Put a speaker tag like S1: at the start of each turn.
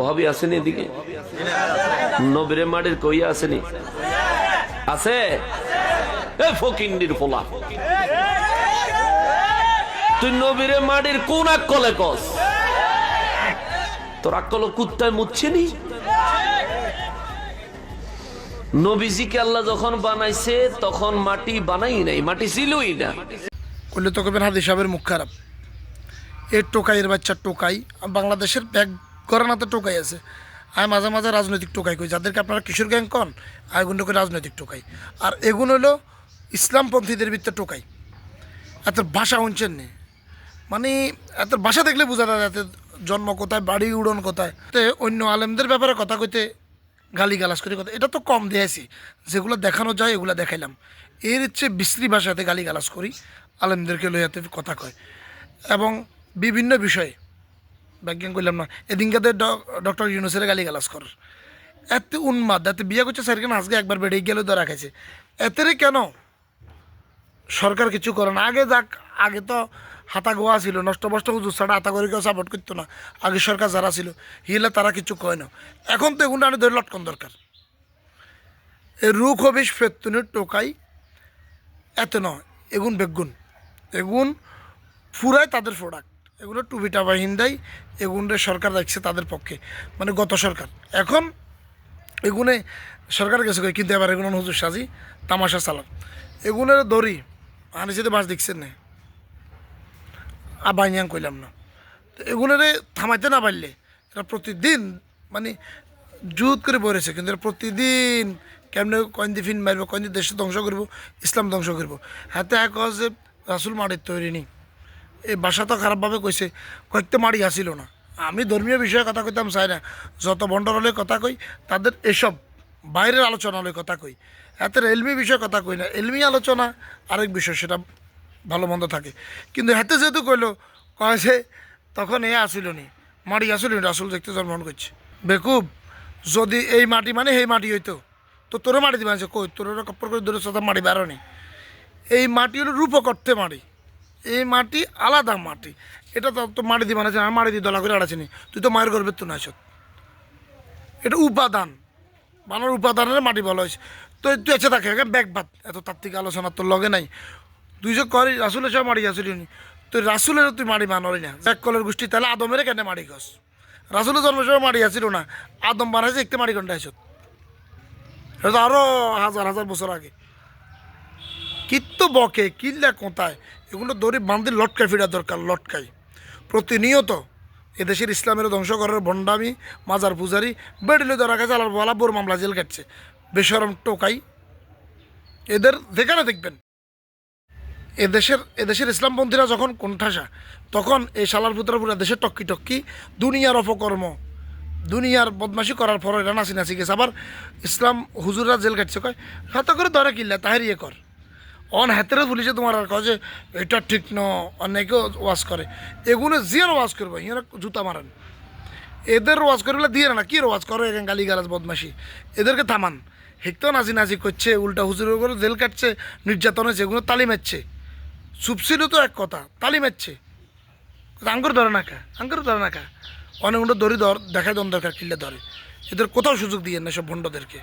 S1: ওহাবি আসেনি এদিকে? নবীরে মাটির কইয়া আসেনি? আছে? তুই নবীরে মাটির কোন আকলে কস? তোর আকল কুত্তায় নবীজিকে আল্লাহ যখন বানাইছে, তখন মাটি বানাই নাই, মাটি ছিলই না।
S2: করলে তো কবেন হাদিস সাহেবের মুখ খারাপ। এর টোকাইয়ের বাচ্চা টোকাই বাংলাদেশের ব্যাগ গরানাতে টোকাই আছে। আর মাঝে মাঝে রাজনৈতিক টোকাই কই যাদেরকে আপনারা কিশোর গ্যাং কন আর এগুলো রাজনৈতিক টোকাই। আর এগুলো হলো ইসলামপন্থীদের ভিতরে টোকাই। এত ভাষা শুনছেন নি? মানে এত ভাষা দেখলে বোঝা যায় এত জন্ম কোথায়, বাড়ি উড়ন কোথায়। তে অন্য আলেমদের ব্যাপারে কথা কইতে গালি গালাজ করে কথা। এটা তো কম দিয়েছি যেগুলো দেখানো যায়, এগুলো দেখাইলাম। এর হচ্ছে বিশ্রী ভাষাতে গালি গালাজ করি, আলেমদেরকে লইয়াতে কথা কয়। এবং বিভিন্ন বিষয়ে ব্যাজ্ঞান করলাম না। এদিনকাতে ডক্টর ইউনুসের গালি গালাজ কর। এত উন্মাদ, এত বিয়ে করছে স্যার কেন আজকে একবার বেড়ে গেলে ধরা খাইছে। এতেরে কেন? সরকার কিছু করে না। আগে যাক, আগে তো হাতা গোয়া ছিল, নষ্ট বষ্ট হুজুর ছাড়া হাতা করে কেউ সাপোর্ট করতো না। আগে সরকার যারা ছিল, হিলে তারা কিছু কয় না। এখন তো এগুলো আনি ধরে লটকন দরকার। রুখ হবিস ফেতুনের টোকাই এত নয়, এগুন বেগুন। এগুন ফুরায় তাদের প্রোডাক্ট এগুলো টুবিটা বা হিন্দাই এগুনরে সরকার রাখছে তাদের পক্ষে মানে গত সরকার। এখন এগুনে সরকার গেছে কিন্তু এবার এগুলো হুজুর সাজি, তামাশা চালান। এগুনের দড়ি, আনি সাথে বাস দেখছেন না। আবাইনিয়ান কইলাম না। তো এগুলোরে থামাইতে না পারলে, এরা প্রতিদিন মানে জুত করে পড়েছে কিন্তু এরা প্রতিদিন কেমনে কয়েন ফিন মারবো, কয়েন দেশ ধ্বংস করব, ইসলাম ধ্বংস করব। হাতে এক যে রাসুল মাটির তৈরি নেই। এই ভাষা তো খারাপভাবে কইছে কয়েকটা মারি আসিল না। আমি ধর্মীয় বিষয়ে কথা কইতাম, চাই না। যত বন্ডর হলে কথা কই তাদের এসব বাইরের আলোচনা হলে কথা কই এত এলমি বিষয়ে কথা কই না। এলমি আলোচনা আরেক বিষয়, সেটা ভালো মন্দ থাকে। কিন্তু হাতে যেহেতু কইলো কয়েছে তখন এ আসিল নি মাটি আসিল নি, রাসুল দেখতে জন্মগ্রহণ করছে। বেকুব, যদি এই মাটি মানে সেই মাটি হইতো, তো তোরে মাটি দিবা কই, তোর কপ্পর করে দূরে সাথে মাটি বেরোনি এই মাটি হলো রূপকর্তে মাটি। এই মাটি আলাদা মাটি। এটা তো তো মাটি দিয়ে বানাচ্ছে আমি মাটি দিয়ে দলা করে আড়াচ্ছি তুই তো মায়ের গর্বের তো নাইছ। এটা উপাদান। বানার উপাদানের মাটি বলা হয়েছে। তো তুই এসে থাকে ব্যাগ বাদ। এত তাত্ত্বিক আলোচনা তোর লগে নাই। তুই যে করি, রাসুলের সব মাটি আসলি নি। তুই রাসুলের তুই মাটি মানরি না। ব্যাগ কলের গোষ্ঠী, তাহলে আদমের কেন মাটি গছ? রাসুলের জন্ম সময় মাটি আসিল না। আদম বানাইছে, একটু মাটি ঘণ্টা আসত এটা আরও হাজার হাজার বছর আগে। কিত্ত বকে, কিল্লা কোথায়? এগুলো দড়ি বান্ধি লটকাই ফিরা দরকার লটকাই প্রতিনিয়ত এদেশের ইসলামের ধ্বংস করার ভণ্ডামি, মাজার পূজারি বেডিলে ধরা গেছে আলার বলা বোর মামলা জেল কাটছে। বেসরম টোকাই, এদের যেখানে দেখবেন। এদেশের এদেশের ইসলামপন্থীরা যখন কোণঠাসা, তখন এই শালার পুত্রা পুরা দেশের টক্কি টক্কি, দুনিয়ার অপকর্ম। দুনিয়ার বদমাশি করার পর এরা নাচি নাচি গেছে। আবার ইসলাম হুজুররা জেল কাটছে। কয় হাতে করে ধরে কিল্লা, তাহের ইয়ে কর। অন হাতেরে পুলিশে তোমার আর কয় যে, এটা ঠিক ন অনেকেও ওয়াশ করে। এগুলো জিয়ার ওয়াশ করবে ইহারা জুতা মারেন। এদের ওয়াজ করলে দিয়ে না, কি ওয়াজ করো এখানে গালি গালাজ বদমাসি এদেরকে থামান। হেকতেও নাজি নাজি করছে, উল্টা হুজুরের করে জেল কাটছে, নির্যাতন হয়েছে এগুলো তালি মারছে। সুপসিলও তো এক কথা, তালি মারছে। আঙ্গুর ধরে না খা আঙ্গুর ধরে না খা অনেক দড়ি ধর, দেখায় দন দরকার কিনলে ধরে। এদের কোথাও সুযোগ দিয়ে না সব ভণ্ডদেরকে।